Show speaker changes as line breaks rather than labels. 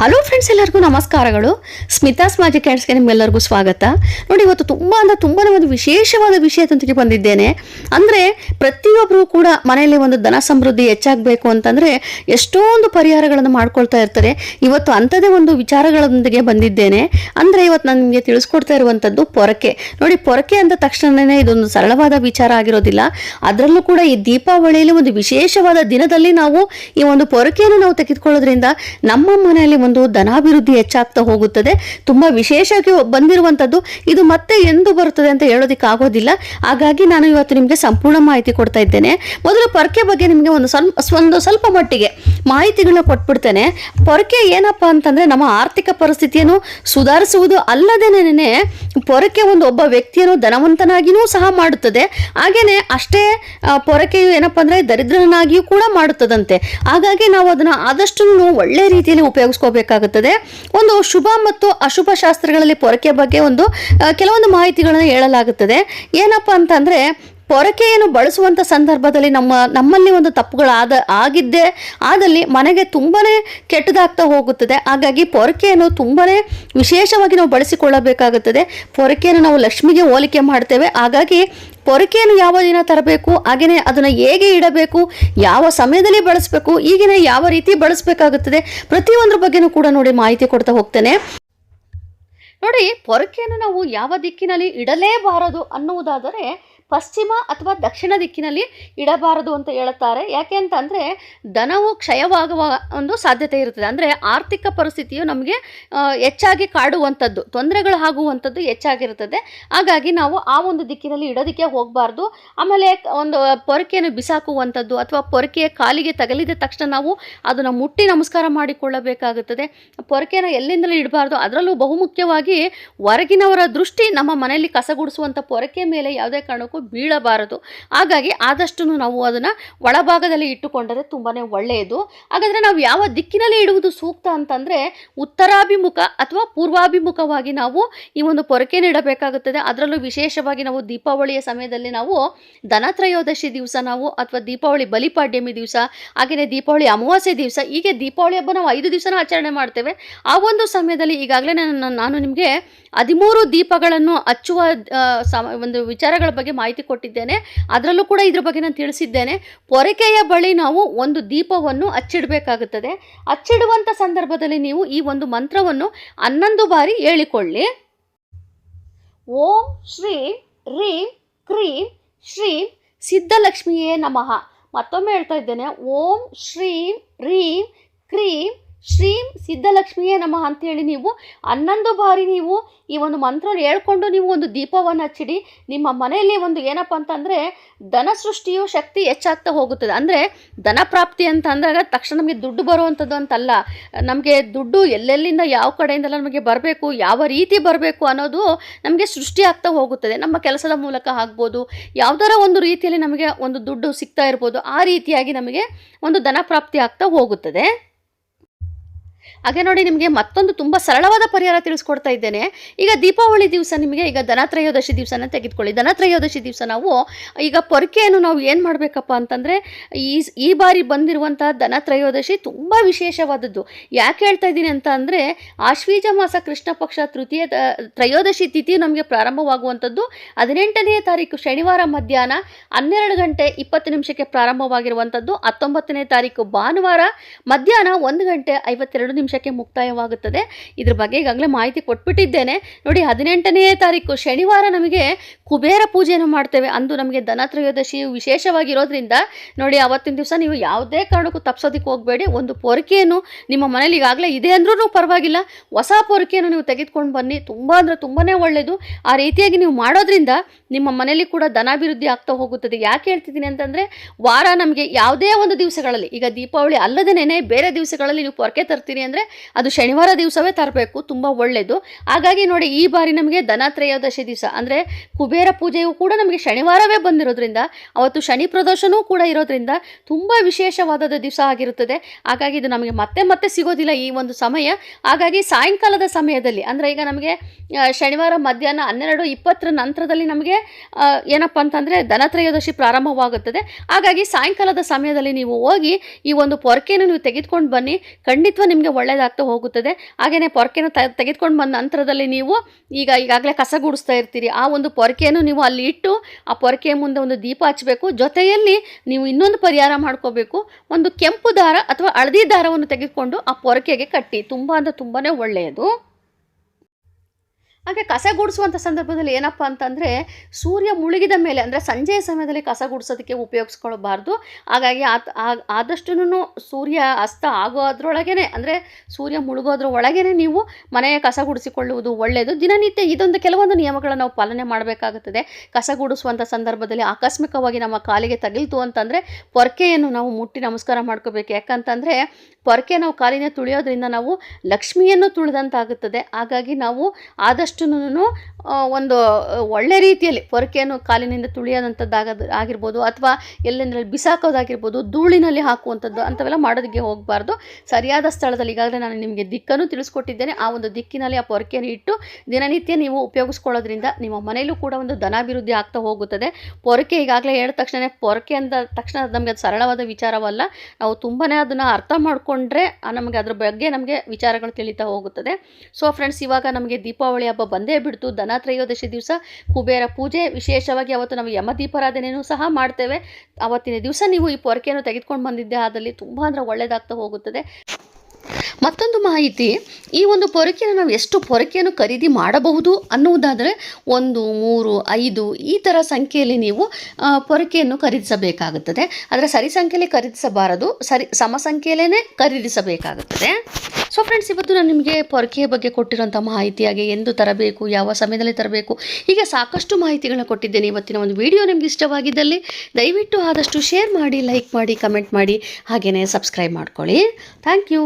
Hello friends ಎಲ್ಲರಿಗೂ ನಮಸ್ಕಾರಗಳು. ಸ್ಮಿತಾಸ್ ಮಾಜಿ ಕ್ಯಾಂಡ್ಸ್ಗೆ ನಿಮ್ಮೆಲ್ಲರಿಗೂ ಸ್ವಾಗತ. ನೋಡಿ, ಇವತ್ತು ತುಂಬ ಅಂದರೆ ತುಂಬಾ ಒಂದು ವಿಶೇಷವಾದ ವಿಷಯದೊಂದಿಗೆ ಬಂದಿದ್ದೇನೆ. ಅಂದರೆ ಪ್ರತಿಯೊಬ್ಬರೂ ಕೂಡ ಮನೆಯಲ್ಲಿ ಒಂದು ಧನ ಸಮೃದ್ಧಿ ಹೆಚ್ಚಾಗಬೇಕು ಅಂತಂದರೆ ಎಷ್ಟೊಂದು ಪರಿಹಾರಗಳನ್ನು ಮಾಡ್ಕೊಳ್ತಾ ಇರ್ತಾರೆ. ಇವತ್ತು ಅಂಥದ್ದೇ ಒಂದು ವಿಚಾರಗಳೊಂದಿಗೆ ಬಂದಿದ್ದೇನೆ. ಅಂದರೆ, ಇವತ್ತು ನಾನು ನಿಮಗೆ ತಿಳಿಸ್ಕೊಡ್ತಾ ಇರುವಂಥದ್ದು ಪೊರಕೆ. ನೋಡಿ, ಪೊರಕೆ ಅಂದ ತಕ್ಷಣವೇ ಇದೊಂದು ಸರಳವಾದ ವಿಚಾರ ಆಗಿರೋದಿಲ್ಲ. ಅದರಲ್ಲೂ ಕೂಡ ಈ ದೀಪಾವಳಿಯಲ್ಲಿ ಒಂದು ವಿಶೇಷವಾದ ದಿನದಲ್ಲಿ ನಾವು ಈ ಒಂದು ಪೊರಕೆಯನ್ನು ನಾವು ತೆಗೆದುಕೊಳ್ಳೋದ್ರಿಂದ ನಮ್ಮ ಮನೆಯಲ್ಲಿ ಒಂದು ಧನಾಭಿವೃದ್ಧಿ ಹೆಚ್ಚಾಗ್ತಾ ಹೋಗುತ್ತದೆ. ತುಂಬ ವಿಶೇಷವಾಗಿ ಬಂದಿರುವಂಥದ್ದು ಇದು ಮತ್ತೆ ಎಂದು ಬರುತ್ತದೆ ಅಂತ ಹೇಳೋದಕ್ಕೆ ಆಗೋದಿಲ್ಲ. ಹಾಗಾಗಿ ನಾನು ಇವತ್ತು ನಿಮಗೆ ಸಂಪೂರ್ಣ ಮಾಹಿತಿ ಕೊಡ್ತಾ ಇದ್ದೇನೆ. ಮೊದಲು ಪೊರಕೆ ಬಗ್ಗೆ ನಿಮಗೆ ಒಂದು ಸ್ವಲ್ಪ ಒಂದು ಸ್ವಲ್ಪ ಮಟ್ಟಿಗೆ ಮಾಹಿತಿಗಳನ್ನ ಕೊಟ್ಬಿಡ್ತೇನೆ. ಪೊರಕೆ ಏನಪ್ಪ ಅಂತಂದ್ರೆ ನಮ್ಮ ಆರ್ಥಿಕ ಪರಿಸ್ಥಿತಿಯನ್ನು ಸುಧಾರಿಸುವುದು ಅಲ್ಲದೇನೆ ಪೊರಕೆ ಒಂದು ಒಬ್ಬ ವ್ಯಕ್ತಿಯನ್ನು ಧನವಂತನಾಗಿಯೂ ಸಹ ಮಾಡುತ್ತದೆ. ಹಾಗೇನೆ ಅಷ್ಟೇ ಪೊರಕೆಯು ಏನಪ್ಪ ಅಂದ್ರೆ ದರಿದ್ರನಾಗಿಯೂ ಕೂಡ ಮಾಡುತ್ತದಂತೆ. ಹಾಗಾಗಿ ನಾವು ಅದನ್ನ ಆದಷ್ಟು ಒಳ್ಳೆ ರೀತಿಯಲ್ಲಿ ಉಪಯೋಗಿಸ್ಕೋಬೇಕಾಗುತ್ತದೆ ಒಂದು ಶುಭ ಮತ್ತು ಅಶುಭ ಶಾಸ್ತ್ರಗಳಲ್ಲಿ ಪೊರಕೆ ಬಗ್ಗೆ ಒಂದು ಕೆಲವೊಂದು ಮಾಹಿತಿಗಳನ್ನು ಹೇಳಲಾಗುತ್ತದೆ. ಏನಪ್ಪ ಅಂತಂದ್ರೆ ಪೊರಕೆಯನ್ನು ಬಳಸುವಂಥ ಸಂದರ್ಭದಲ್ಲಿ ನಮ್ಮ ನಮ್ಮಲ್ಲಿ ಒಂದು ತಪ್ಪುಗಳಾದ ಆಗಿದ್ದೇ ಆದಲ್ಲಿ ಮನೆಗೆ ತುಂಬಾ ಕೆಟ್ಟದಾಗ್ತಾ ಹೋಗುತ್ತದೆ. ಹಾಗಾಗಿ ಪೊರಕೆಯನ್ನು ತುಂಬಾ ವಿಶೇಷವಾಗಿ ನಾವು ಬಳಸಿಕೊಳ್ಳಬೇಕಾಗುತ್ತದೆ. ಪೊರಕೆಯನ್ನು ನಾವು ಲಕ್ಷ್ಮಿಗೆ ಹೋಲಿಕೆ ಮಾಡ್ತೇವೆ. ಹಾಗಾಗಿ ಪೊರಕೆಯನ್ನು ಯಾವ ದಿನ ತರಬೇಕು ಹಾಗೆಯೇ ಅದನ್ನು ಹೇಗೆ ಇಡಬೇಕು, ಯಾವ ಸಮಯದಲ್ಲಿ ಬಳಸಬೇಕು, ಈಗಿನ ಯಾವ ರೀತಿ ಬಳಸಬೇಕಾಗುತ್ತದೆ ಪ್ರತಿಯೊಂದ್ರ ಬಗ್ಗೆನೂ ಕೂಡ ನೋಡಿ ಮಾಹಿತಿ ಕೊಡ್ತಾ ಹೋಗ್ತೇನೆ. ನೋಡಿ, ಪೊರಕೆಯನ್ನು ನಾವು ಯಾವ ದಿಕ್ಕಿನಲ್ಲಿ ಇಡಲೇಬಾರದು ಅನ್ನುವುದಾದರೆ ಪಶ್ಚಿಮ ಅಥವಾ ದಕ್ಷಿಣ ದಿಕ್ಕಿನಲ್ಲಿ ಇಡಬಾರದು ಅಂತ ಹೇಳುತ್ತಾರೆ. ಯಾಕೆ ಅಂತಂದರೆ ಧನವು ಕ್ಷಯವಾಗುವ ಒಂದು ಸಾಧ್ಯತೆ ಇರುತ್ತದೆ. ಅಂದರೆ ಆರ್ಥಿಕ ಪರಿಸ್ಥಿತಿಯು ನಮಗೆ ಹೆಚ್ಚಾಗಿ ಕಾಡುವಂಥದ್ದು, ತೊಂದರೆಗಳು ಆಗುವಂಥದ್ದು ಹೆಚ್ಚಾಗಿರುತ್ತದೆ. ಹಾಗಾಗಿ ನಾವು ಆ ಒಂದು ದಿಕ್ಕಿನಲ್ಲಿ ಇಡೋದಕ್ಕೆ ಹೋಗಬಾರ್ದು. ಆಮೇಲೆ ಒಂದು ಪೊರಕೆಯನ್ನು ಬಿಸಾಕುವಂಥದ್ದು ಅಥವಾ ಪೊರಕೆಯ ಕಾಲಿಗೆ ತಗಲಿದ ತಕ್ಷಣ ನಾವು ಅದನ್ನು ಮುಟ್ಟಿ ನಮಸ್ಕಾರ ಮಾಡಿಕೊಳ್ಳಬೇಕಾಗುತ್ತದೆ. ಪೊರಕೆನ ಎಲ್ಲಿಂದಲೂ ಇಡಬಾರ್ದು. ಅದರಲ್ಲೂ ಬಹುಮುಖ್ಯವಾಗಿ ಹೊರಗಿನವರ ದೃಷ್ಟಿ ನಮ್ಮ ಮನೆಯಲ್ಲಿ ಕಸಗುಡಿಸುವಂಥ ಪೊರಕೆ ಮೇಲೆ ಯಾವುದೇ ಕಾರಣಕ್ಕೂ ಬೀಳಬಾರದು. ಹಾಗಾಗಿ ಆದಷ್ಟು ನಾವು ಅದನ್ನು ಒಳಭಾಗದಲ್ಲಿ ಇಟ್ಟುಕೊಂಡರೆ ತುಂಬಾ ಒಳ್ಳೆಯದು. ಹಾಗಾದರೆ ನಾವು ಯಾವ ದಿಕ್ಕಿನಲ್ಲಿ ಇಡುವುದು ಸೂಕ್ತ ಅಂತಂದರೆ ಉತ್ತರಾಭಿಮುಖ ಅಥವಾ ಪೂರ್ವಾಭಿಮುಖವಾಗಿ ನಾವು ಈ ಒಂದು ಪೊರಕೆನ ಇಡಬೇಕಾಗುತ್ತದೆ. ಅದರಲ್ಲೂ ವಿಶೇಷವಾಗಿ ನಾವು ದೀಪಾವಳಿಯ ಸಮಯದಲ್ಲಿ ನಾವು ಧನತ್ರಯೋದಶಿ ದಿವಸ ನಾವು ಅಥವಾ ದೀಪಾವಳಿ ಬಲಿಪಾಡ್ಯಮಿ ದಿವಸ ಹಾಗೆಯೇ ದೀಪಾವಳಿ ಅಮಾವಾಸ್ಯೆ ದಿವಸ, ಹೀಗೆ ದೀಪಾವಳಿ ಹಬ್ಬ ನಾವು ಐದು ದಿವಸನ ಆಚರಣೆ ಮಾಡ್ತೇವೆ. ಆ ಒಂದು ಸಮಯದಲ್ಲಿ ಈಗಾಗಲೇ ನಾನು ನಾನು ನಿಮಗೆ ಹದಿಮೂರು ದೀಪಗಳನ್ನು ಹಚ್ಚುವ ಒಂದು ವಿಚಾರಗಳ ಬಗ್ಗೆ ಮಾಹಿತಿ ಕೊಟ್ಟಿದ್ದೇನೆ. ಅದರಲ್ಲೂ ಕೂಡ ಇದ್ರ ಬಗ್ಗೆ ನಾನು ತಿಳಿಸಿದ್ದೇನೆ. ಪೊರಕೆಯ ಬಳಿ ನಾವು ಒಂದು ದೀಪವನ್ನು ಅಚ್ಚಿಡಬೇಕಾಗುತ್ತದೆ ಅಚ್ಚಿಡುವಂಥ ಸಂದರ್ಭದಲ್ಲಿ ನೀವು ಈ ಒಂದು ಮಂತ್ರವನ್ನು ಹನ್ನೊಂದು ಬಾರಿ ಹೇಳಿಕೊಳ್ಳಿ. ಓಂ ಶ್ರೀ ರೀಂ ಕ್ರೀಂ ಶ್ರೀ ಸಿದ್ಧಲಕ್ಷ್ಮಿಯೇ ನಮಃ. ಮತ್ತೊಮ್ಮೆ ಹೇಳ್ತಾ ಇದ್ದೇನೆ. ಓಂ ಶ್ರೀಂ ರೀಂ ಕ್ರೀಂ ಶ್ರೀಂ ಸಿದ್ಧಲಕ್ಷ್ಮಿಯೇ ನಮಃ ಅಂತೇಳಿ ನೀವು ಹನ್ನೊಂದು ಬಾರಿ ನೀವು ಈ ಒಂದು ಮಂತ್ರ ಹೇಳ್ಕೊಂಡು ನೀವು ಒಂದು ದೀಪವನ್ನು ಹಚ್ಚಿಡಿ. ನಿಮ್ಮ ಮನೆಯಲ್ಲಿ ಒಂದು ಏನಪ್ಪ ಅಂತಂದರೆ ಧನ ಸೃಷ್ಟಿಯು ಶಕ್ತಿ ಹೆಚ್ಚಾಗ್ತಾ ಹೋಗುತ್ತದೆ. ಅಂದರೆ ಧನ ಪ್ರಾಪ್ತಿ ಅಂತ ಅಂದಾಗ ತಕ್ಷಣ ನಮಗೆ ದುಡ್ಡು ಬರುವಂಥದ್ದು ಅಂತಲ್ಲ. ನಮಗೆ ದುಡ್ಡು ಎಲ್ಲೆಲ್ಲಿಂದ ಯಾವ ಕಡೆಯಿಂದಲ್ಲ ನಮಗೆ ಬರಬೇಕು, ಯಾವ ರೀತಿ ಬರಬೇಕು ಅನ್ನೋದು ನಮಗೆ ಸೃಷ್ಟಿ ಆಗ್ತಾ ಹೋಗುತ್ತದೆ. ನಮ್ಮ ಕೆಲಸದ ಮೂಲಕ ಆಗ್ಬೋದು, ಯಾವುದರ ಒಂದು ರೀತಿಯಲ್ಲಿ ನಮಗೆ ಒಂದು ದುಡ್ಡು ಸಿಗ್ತಾ ಇರ್ಬೋದು, ಆ ರೀತಿಯಾಗಿ ನಮಗೆ ಒಂದು ಧನ ಪ್ರಾಪ್ತಿ ಆಗ್ತಾ ಹೋಗುತ್ತದೆ. ಹಾಗೆ ನೋಡಿ ನಿಮಗೆ ಮತ್ತೊಂದು ತುಂಬ ಸರಳವಾದ ಪರಿಹಾರ ತಿಳಿಸ್ಕೊಡ್ತಾ ಇದ್ದೇನೆ. ಈಗ ದೀಪಾವಳಿ ದಿವಸ ನಿಮಗೆ ಈಗ ಧನತ್ರಯೋದಶಿ ದಿವಸನ ತೆಗೆದುಕೊಳ್ಳಿ. ಧನತ್ರಯೋದಶಿ ದಿವಸ ನಾವು ಈಗ ಪೊರಕೆಯನ್ನು ನಾವು ಏನು ಮಾಡಬೇಕಪ್ಪ ಅಂತಂದರೆ ಈ ಈ ಬಾರಿ ಬಂದಿರುವಂತಹ ಧನತ್ರಯೋದಶಿ ತುಂಬ ವಿಶೇಷವಾದದ್ದು. ಯಾಕೆ ಹೇಳ್ತಾ ಇದ್ದೀನಿ ಅಂತ ಅಂದರೆ ಆಶ್ವೀಜ ಮಾಸ ಕೃಷ್ಣ ಪಕ್ಷ ತೃತೀಯ ತ್ರಯೋದಶಿ ತಿಥಿ ನಮಗೆ ಪ್ರಾರಂಭವಾಗುವಂಥದ್ದು ಹದಿನೆಂಟನೇ ತಾರೀಕು ಶನಿವಾರ ಮಧ್ಯಾಹ್ನ ಹನ್ನೆರಡು ಗಂಟೆ ಇಪ್ಪತ್ತು ನಿಮಿಷಕ್ಕೆ ಪ್ರಾರಂಭವಾಗಿರುವಂಥದ್ದು. ಹತ್ತೊಂಬತ್ತನೇ ತಾರೀಕು ಭಾನುವಾರ ಮಧ್ಯಾಹ್ನ ಒಂದು ಗಂಟೆ ಐವತ್ತೆರಡು ನಿಮಿಷಕ್ಕೆ ಮುಕ್ತಾಯವಾಗುತ್ತದೆ. ಇದ್ರ ಬಗ್ಗೆ ಈಗಾಗಲೇ ಮಾಹಿತಿ ಕೊಟ್ಬಿಟ್ಟಿದ್ದೇನೆ. ನೋಡಿ, ಹದಿನೆಂಟನೇ ತಾರೀಕು ಶನಿವಾರ ನಮಗೆ ಕುಬೇರ ಪೂಜೆಯನ್ನು ಮಾಡ್ತೇವೆ ಅಂದು ನಮಗೆ ಧನತ್ರಯೋದಶಿ ವಿಶೇಷವಾಗಿರೋದ್ರಿಂದ, ನೋಡಿ, ಅವತ್ತಿನ ದಿವಸ ನೀವು ಯಾವುದೇ ಕಾರಣಕ್ಕೂ ತಪ್ಸೋದಕ್ಕೆ ಹೋಗಬೇಡಿ. ಒಂದು ಪೊರಕೆಯನ್ನು ನಿಮ್ಮ ಮನೇಲಿ ಈಗಾಗಲೇ ಇದೆ ಅಂದ್ರೂ ಪರವಾಗಿಲ್ಲ. ಹೊಸ ಪೊರಕೆಯನ್ನು ನೀವು ತೆಗೆದುಕೊಂಡು ಬನ್ನಿ. ತುಂಬ ಅಂದರೆ ತುಂಬಾ ಒಳ್ಳೆಯದು. ಆ ರೀತಿಯಾಗಿ ನೀವು ಮಾಡೋದ್ರಿಂದ ನಿಮ್ಮ ಮನೇಲಿ ಕೂಡ ಧನಾಭಿವೃದ್ಧಿ ಆಗ್ತಾ ಹೋಗುತ್ತದೆ. ಯಾಕೆ ಹೇಳ್ತಿದ್ದೀನಿ ಅಂತಂದರೆ, ವಾರ ನಮಗೆ ಯಾವುದೇ ಒಂದು ದಿವಸಗಳಲ್ಲಿ, ಈಗ ದೀಪಾವಳಿ ಅಲ್ಲದೇನೆ ಬೇರೆ ದಿವಸಗಳಲ್ಲಿ ನೀವು ಪೊರಕೆ ತರ್ತೀನಿ ಅಂದರೆ ಅದು ಶನಿವಾರ ದಿವಸವೇ ತರಬೇಕು, ತುಂಬ ಒಳ್ಳೆಯದು ಹಾಗಾಗಿ ನೋಡಿ, ಈ ಬಾರಿ ನಮಗೆ ಧನತ್ರಯೋದಶಿ ದಿವಸ, ಅಂದರೆ ಕುಬೇರ ಪೂಜೆಯು ಕೂಡ ನಮಗೆ ಶನಿವಾರವೇ ಬಂದಿರೋದ್ರಿಂದ, ಅವತ್ತು ಶನಿ ಪ್ರದೋಷನೂ ಕೂಡ ಇರೋದ್ರಿಂದ ತುಂಬ ವಿಶೇಷವಾದ ದಿವಸ ಆಗಿರುತ್ತದೆ. ಹಾಗಾಗಿ ಇದು ನಮಗೆ ಮತ್ತೆ ಮತ್ತೆ ಸಿಗೋದಿಲ್ಲ ಈ ಒಂದು ಸಮಯ. ಹಾಗಾಗಿ ಸಾಯಂಕಾಲದ ಸಮಯದಲ್ಲಿ, ಅಂದರೆ ಈಗ ನಮಗೆ ಶನಿವಾರ ಮಧ್ಯಾಹ್ನ ಹನ್ನೆರಡು ಇಪ್ಪತ್ತರ ನಂತರದಲ್ಲಿ ನಮಗೆ ಏನಪ್ಪ ಅಂತಂದರೆ ಧನತ್ರಯೋದಶಿ ಪ್ರಾರಂಭವಾಗುತ್ತದೆ. ಹಾಗಾಗಿ ಸಾಯಂಕಾಲದ ಸಮಯದಲ್ಲಿ ನೀವು ಹೋಗಿ ಈ ಒಂದು ಪೊರಕೆಯನ್ನು ನೀವು ತೆಗೆದುಕೊಂಡು ಬನ್ನಿ. ಖಂಡಿತ ನಿಮಗೆ ಮುಂದೆ ಒಳ್ಳೆಯದಾಗ್ತಾ ಹೋಗುತ್ತದೆ. ಹಾಗೆಯೇ ಪೊರಕೆನ ತೆಗೆದುಕೊಂಡು ಬಂದ ನಂತರದಲ್ಲಿ ನೀವು ಈಗ ಈಗಾಗಲೇ ಕಸ ಗುಡಿಸ್ತಾ ಇರ್ತೀರಿ. ಆ ಒಂದು ಪೊರಕೆಯನ್ನು ನೀವು ಅಲ್ಲಿ ಇಟ್ಟು ಆ ಪೊರಕೆಯ ಮುಂದೆ ಒಂದು ದೀಪ ಹಚ್ಚಬೇಕು. ಜೊತೆಯಲ್ಲಿ ನೀವು ಇನ್ನೊಂದು ಪರಿಹಾರ ಮಾಡ್ಕೋಬೇಕು. ಒಂದು ಕೆಂಪು ದಾರ ಅಥವಾ ಹಳದಿ ದಾರವನ್ನು ತೆಗೆದುಕೊಂಡು ಆ ಪೊರಕೆಗೆ ಕಟ್ಟಿ. ತುಂಬ ಅಂದರೆ ತುಂಬಾ ಒಳ್ಳೆಯದು. ಹಾಗೆ ಕಸ ಗುಡಿಸುವಂಥ ಸಂದರ್ಭದಲ್ಲಿ ಏನಪ್ಪ ಅಂತಂದರೆ ಸೂರ್ಯ ಮುಳುಗಿದ ಮೇಲೆ, ಅಂದರೆ ಸಂಜೆಯ ಸಮಯದಲ್ಲಿ ಕಸ ಗುಡಿಸೋದಕ್ಕೆ ಉಪಯೋಗಿಸ್ಕೊಳ್ಬಾರ್ದು. ಹಾಗಾಗಿ ಆತ್- ಆ- ಆದಷ್ಟುನು ಸೂರ್ಯ ಅಸ್ತ ಆಗೋದ್ರೊಳಗೇ ಅಂದರೆ ಸೂರ್ಯ ಮುಳುಗೋದ್ರ ಒಳಗೇ ನೀವು ಮನೆಯ ಕಸ ಗುಡಿಸಿಕೊಳ್ಳುವುದು ಒಳ್ಳೆಯದು ದಿನನಿತ್ಯ ಇದೊಂದು ಕೆಲವೊಂದು ನಿಯಮಗಳನ್ನು ನಾವು ಪಾಲನೆ ಮಾಡಬೇಕಾಗುತ್ತದೆ. ಕಸ ಗುಡಿಸುವಂಥ ಸಂದರ್ಭದಲ್ಲಿ ಆಕಸ್ಮಿಕವಾಗಿ ನಮ್ಮ ಕಾಲಿಗೆ ತಗಿಲ್ತು ಅಂತಂದರೆ ಪೊರಕೆಯನ್ನು ನಾವು ಮುಟ್ಟಿ ನಮಸ್ಕಾರ ಮಾಡ್ಕೋಬೇಕು. ಯಾಕಂತಂದರೆ ಪೊರ್ಕೆ ನಾವು ಕಾಲಿನ ತುಳಿಯೋದ್ರಿಂದ ನಾವು ಲಕ್ಷ್ಮಿಯನ್ನು ತುಳಿದಂತಾಗುತ್ತದೆ. ಹಾಗಾಗಿ ನಾವು ಆದಷ್ಟು ಒಂದು ಒಳ್ಳೆ ರೀತಿಯಲ್ಲಿ ಪೊರಕೆಯನ್ನು ಕಾಲಿನಿಂದ ತುಳಿಯೋದಂಥದ್ದಾಗದು ಆಗಿರ್ಬೋದು ಅಥವಾ ಎಲ್ಲೆಂದ್ರಲ್ಲಿ ಬಿಸಾಕೋದಾಗಿರ್ಬೋದು, ಧೂಳಿನಲ್ಲಿ ಹಾಕುವಂಥದ್ದು ಅಂಥವೆಲ್ಲ ಮಾಡೋದಕ್ಕೆ ಹೋಗಬಾರ್ದು. ಸರಿಯಾದ ಸ್ಥಳದಲ್ಲಿ ಈಗಾಗಲೇ ನಾನು ನಿಮಗೆ ದಿಕ್ಕನ್ನು ತಿಳಿಸ್ಕೊಟ್ಟಿದ್ದೇನೆ. ಆ ಒಂದು ದಿಕ್ಕಿನಲ್ಲಿ ಆ ಪೊರಕೆಯನ್ನು ಇಟ್ಟು ದಿನನಿತ್ಯ ನೀವು ಉಪಯೋಗಿಸ್ಕೊಳ್ಳೋದ್ರಿಂದ ನಿಮ್ಮ ಮನೆಯಲ್ಲೂ ಕೂಡ ಒಂದು ಧನಾಭಿವೃದ್ಧಿ ಆಗ್ತಾ ಹೋಗುತ್ತದೆ. ಪೊರಕೆ ಈಗಾಗಲೇ ಹೇಳಿದ ತಕ್ಷಣ ಪೊರಕೆ ಅಂದ ತಕ್ಷಣ ನಮಗೆ ಅದು ಸರಳವಾದ ವಿಚಾರವಲ್ಲ. ನಾವು ತುಂಬಾ ಅದನ್ನು ಅರ್ಥ ಮಾಡಿಕೊಂಡ್ರೆ ನಮಗೆ ಅದ್ರ ಬಗ್ಗೆ ನಮಗೆ ವಿಚಾರಗಳು ತಿಳಿತಾ ಹೋಗುತ್ತದೆ. ಸೊ ಫ್ರೆಂಡ್ಸ್ ಇವಾಗ ನಮಗೆ ದೀಪಾವಳಿ ಹಬ್ಬ ಬಂದೇ ಬಿಡ್ತು. ದನ ತ್ರಯೋದಶಿ ದಿವಸ ಕುಬೇರ ಪೂಜೆ. ವಿಶೇಷವಾಗಿ ಅವತ್ತು ನಾವು ಯಮ ದೀಪಾರಾಧನೆಯೂ ಸಹ ಮಾಡ್ತೇವೆ. ಅವತ್ತಿನ ದಿವಸ ನೀವು ಈ ಪೊರಕೆಯನ್ನು ತೆಗೆದುಕೊಂಡು ಬಂದಿದ್ದೆ. ಆದಲ್ಲಿ ತುಂಬ ಅಂದರೆ ಒಳ್ಳೆಯದಾಗ್ತಾ ಹೋಗುತ್ತದೆ. ಮತ್ತೊಂದು ಮಾಹಿತಿ, ಈ ಒಂದು ಪೊರಕೆಯನ್ನು ನಾವು ಎಷ್ಟು ಪೊರಕೆಯನ್ನು ಖರೀದಿ ಮಾಡಬಹುದು ಅನ್ನುವುದಾದರೆ, ಒಂದು, ಮೂರು, ಐದು, ಈ ಥರ ಸಂಖ್ಯೆಯಲ್ಲಿ ನೀವು ಪೊರಕೆಯನ್ನು ಖರೀದಿಸಬೇಕಾಗುತ್ತದೆ. ಆದರೆ ಸರಿ ಸಂಖ್ಯೆಯಲ್ಲಿ ಖರೀದಿಸಬಾರದು, ಸರಿ ಸಮ ಸಂಖ್ಯೆಯಲ್ಲೇ ಖರೀದಿಸಬೇಕಾಗುತ್ತದೆ. ಸೊ ಫ್ರೆಂಡ್ಸ್ ಇವತ್ತು ನಾನು ನಿಮಗೆ ಪೊರಕೆಯ ಬಗ್ಗೆ ಕೊಟ್ಟಿರೋಂಥ ಮಾಹಿತಿಯಾಗಿ ಎಂದು ತರಬೇಕು, ಯಾವ ಸಮಯದಲ್ಲಿ ತರಬೇಕು, ಹೀಗೆ ಸಾಕಷ್ಟು ಮಾಹಿತಿಗಳನ್ನ ಕೊಟ್ಟಿದ್ದೇನೆ ಇವತ್ತಿನ ಒಂದು ವಿಡಿಯೋ ನಿಮಗೆ ಇಷ್ಟವಾಗಿದ್ದಲ್ಲಿ, ದಯವಿಟ್ಟು ಆದಷ್ಟು ಶೇರ್ ಮಾಡಿ, ಲೈಕ್ ಮಾಡಿ, ಕಮೆಂಟ್ ಮಾಡಿ, ಹಾಗೆಯೇ ಸಬ್ಸ್ಕ್ರೈಬ್ ಮಾಡ್ಕೊಳ್ಳಿ. Thank you